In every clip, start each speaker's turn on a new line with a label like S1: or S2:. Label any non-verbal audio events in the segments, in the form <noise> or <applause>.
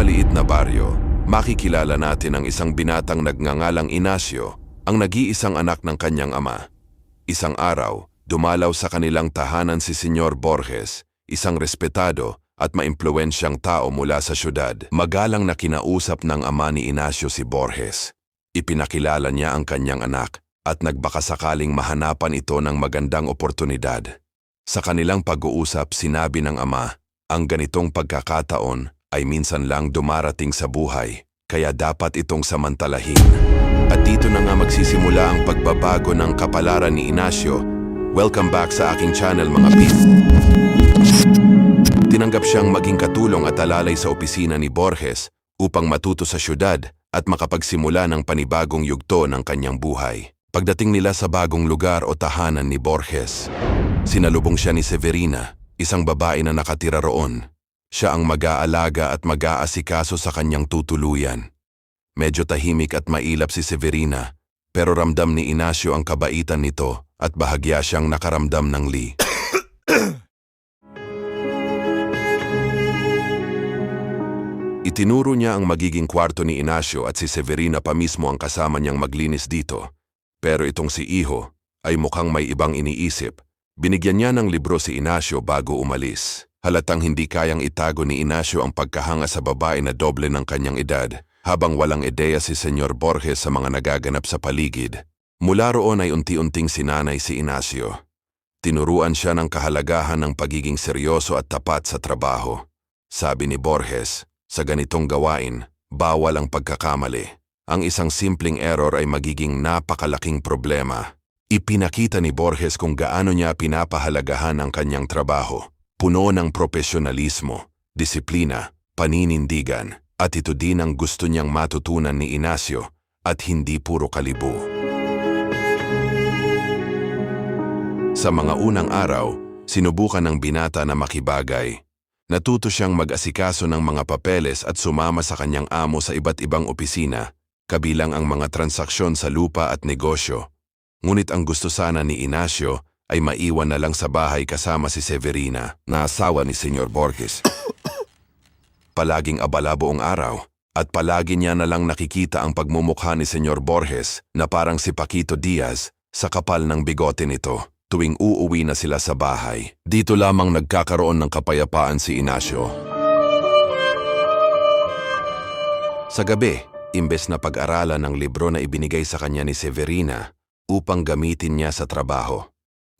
S1: maliit na baryo, makikilala natin ang isang binatang nagngangalang Inasio, ang nag-iisang anak ng kanyang ama. Isang araw, dumalaw sa kanilang tahanan si Senyor Borges, isang respetado at maimpluwensyang tao mula sa syudad. Magalang na kinausap ng ama ni Inasio si Borges. Ipinakilala niya ang kanyang anak at nagbakasakaling mahanapan ito ng magandang oportunidad. Sa kanilang pag-uusap, sinabi ng ama, ang ganitong pagkakataon ay minsan lang dumarating sa buhay, kaya dapat itong samantalahin. At dito na nga magsisimula ang pagbabago ng kapalaran ni Inacio. Welcome back sa aking channel mga pit. Tinanggap siyang maging katulong at alalay sa opisina ni Borges upang matuto sa syudad at makapagsimula ng panibagong yugto ng kanyang buhay. Pagdating nila sa bagong lugar o tahanan ni Borges, sinalubong siya ni Severina, isang babae na nakatira roon. Siya ang mag-aalaga at mag-aasikaso sa kanyang tutuluyan. Medyo tahimik at mailap si Severina, pero ramdam ni Inacio ang kabaitan nito at bahagya siyang nakaramdam ng li. <coughs> Itinuro niya ang magiging kwarto ni Inacio at si Severina pa mismo ang kasama niyang maglinis dito. Pero itong si Iho ay mukhang may ibang iniisip. Binigyan niya ng libro si Inacio bago umalis. Halatang hindi kayang itago ni Inacio ang pagkahanga sa babae na doble ng kanyang edad, habang walang ideya si Senyor Borges sa mga nagaganap sa paligid. Mula roon ay unti-unting sinanay si Inacio. Tinuruan siya ng kahalagahan ng pagiging seryoso at tapat sa trabaho. Sabi ni Borges, sa ganitong gawain, bawal ang pagkakamali. Ang isang simpleng error ay magiging napakalaking problema. Ipinakita ni Borges kung gaano niya pinapahalagahan ang kanyang trabaho. Puno ng profesionalismo, disiplina, paninindigan, at ito din ang gusto niyang matutunan ni Inacio at hindi puro kalibu. Sa mga unang araw, sinubukan ng binata na makibagay. Natuto siyang mag-asikaso ng mga papeles at sumama sa kanyang amo sa iba't ibang opisina, kabilang ang mga transaksyon sa lupa at negosyo. Ngunit ang gusto sana ni Inacio ay maiwan na lang sa bahay kasama si Severina, na asawa ni Senyor Borges. <coughs> Palaging abala buong araw, at palagi niya na lang nakikita ang pagmumukha ni Senyor Borges na parang si Paquito Diaz sa kapal ng bigote nito tuwing uuwi na sila sa bahay. Dito lamang nagkakaroon ng kapayapaan si Inacio. Sa gabi, imbes na pag-aralan ng libro na ibinigay sa kanya ni Severina upang gamitin niya sa trabaho.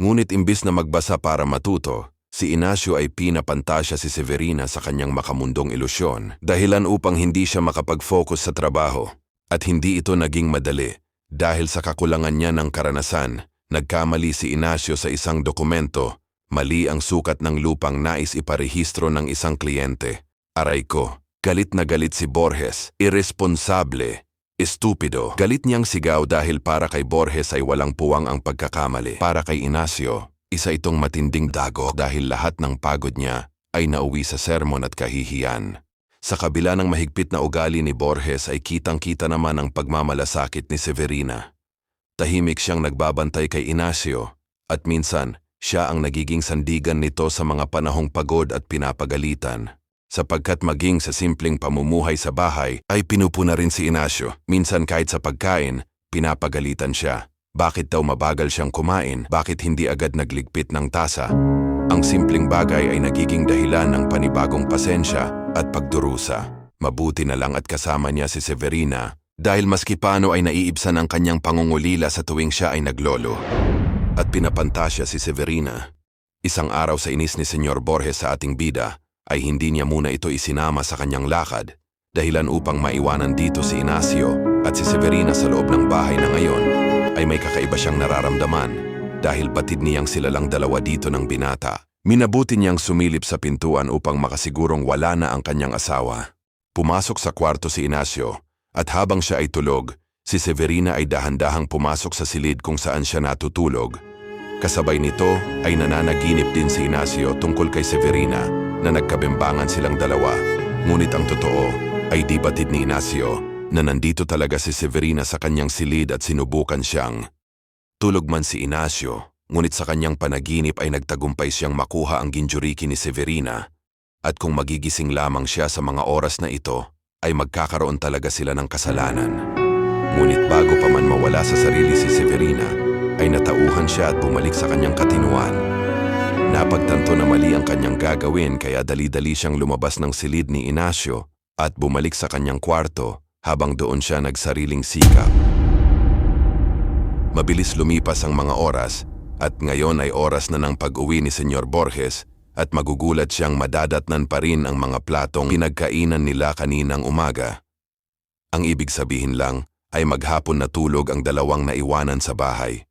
S1: Ngunit imbes na magbasa para matuto, si Inacio ay pinapantasya si Severina sa kanyang makamundong ilusyon dahilan upang hindi siya makapag-focus sa trabaho at hindi ito naging madali dahil sa kakulangan niya ng karanasan Nagkamali si Inacio sa isang dokumento, mali ang sukat ng lupang nais iparehistro ng isang kliyente. Aray ko, galit na galit si Borges, irresponsable, estupido. Galit niyang sigaw dahil para kay Borges ay walang puwang ang pagkakamali. Para kay Inacio, isa itong matinding dago dahil lahat ng pagod niya ay nauwi sa sermon at kahihiyan. Sa kabila ng mahigpit na ugali ni Borges ay kitang-kita naman ang pagmamalasakit ni Severina. Tahimik siyang nagbabantay kay Inacio at minsan siya ang nagiging sandigan nito sa mga panahong pagod at pinapagalitan. Sapagkat maging sa simpleng pamumuhay sa bahay ay pinupuna rin si Inacio. Minsan kahit sa pagkain, pinapagalitan siya. Bakit daw mabagal siyang kumain? Bakit hindi agad nagligpit ng tasa? Ang simpleng bagay ay nagiging dahilan ng panibagong pasensya at pagdurusa. Mabuti na lang at kasama niya si Severina dahil maski paano ay naiibsan ang kanyang pangungulila sa tuwing siya ay naglolo. At pinapantasya si Severina. Isang araw sa inis ni Senyor Borges sa ating bida, ay hindi niya muna ito isinama sa kanyang lakad, dahilan upang maiwanan dito si Inacio at si Severina sa loob ng bahay na ngayon ay may kakaiba siyang nararamdaman dahil batid niyang sila lang dalawa dito ng binata. Minabuti niyang sumilip sa pintuan upang makasigurong wala na ang kanyang asawa. Pumasok sa kwarto si Inacio at habang siya ay tulog, si Severina ay dahan-dahang pumasok sa silid kung saan siya natutulog. Kasabay nito ay nananaginip din si Inacio tungkol kay Severina na nagkabimbangan silang dalawa. Ngunit ang totoo ay di batid ni Inacio na nandito talaga si Severina sa kanyang silid at sinubukan siyang. Tulog man si Inacio, ngunit sa kanyang panaginip ay nagtagumpay siyang makuha ang ginjuriki ni Severina. at kung magigising lamang siya sa mga oras na ito, ay magkakaroon talaga sila ng kasalanan. Ngunit bago pa man mawala sa sarili si Severina, ay natauhan siya at bumalik sa kanyang katinuan. Napagtanto na mali ang kanyang gagawin kaya dali-dali siyang lumabas ng silid ni Inacio at bumalik sa kanyang kwarto habang doon siya nagsariling sikap. Mabilis lumipas ang mga oras at ngayon ay oras na ng pag-uwi ni Senyor Borges at magugulat siyang madadatnan pa rin ang mga platong pinagkainan nila kaninang umaga. Ang ibig sabihin lang ay maghapon na tulog ang dalawang naiwanan sa bahay.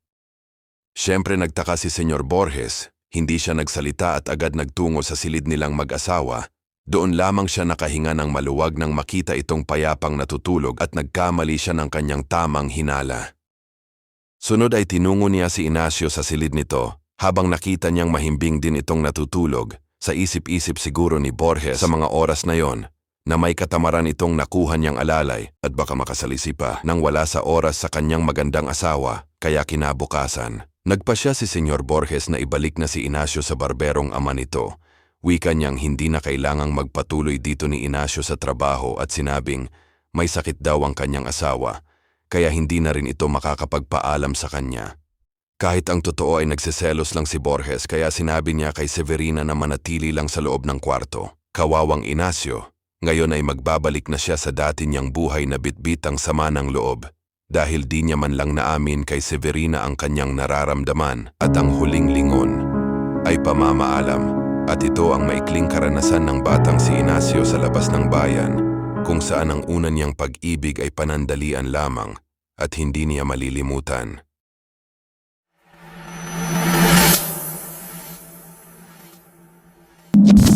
S1: Siyempre nagtaka si Senyor Borges, hindi siya nagsalita at agad nagtungo sa silid nilang mag-asawa. Doon lamang siya nakahinga ng maluwag nang makita itong payapang natutulog at nagkamali siya ng kanyang tamang hinala. Sunod ay tinungo niya si Inacio sa silid nito habang nakita niyang mahimbing din itong natutulog sa isip-isip siguro ni Borges sa mga oras na yon na may katamaran itong nakuha niyang alalay at baka makasalisi pa nang wala sa oras sa kanyang magandang asawa kaya kinabukasan. Nagpa siya si Senyor Borges na ibalik na si Inacio sa barberong ama nito. Wika niyang hindi na kailangang magpatuloy dito ni Inacio sa trabaho at sinabing may sakit daw ang kanyang asawa kaya hindi na rin ito makakapagpaalam sa kanya. Kahit ang totoo ay nagsiselos lang si Borges kaya sinabi niya kay Severina na manatili lang sa loob ng kwarto. Kawawang Inacio, ngayon ay magbabalik na siya sa dati niyang buhay na bitbit ang sama ng loob dahil di niya man lang naamin kay Severina ang kanyang nararamdaman at ang huling lingon ay pamamaalam at ito ang maikling karanasan ng batang si Inacio sa labas ng bayan kung saan ang una niyang pag-ibig ay panandalian lamang at hindi niya malilimutan. you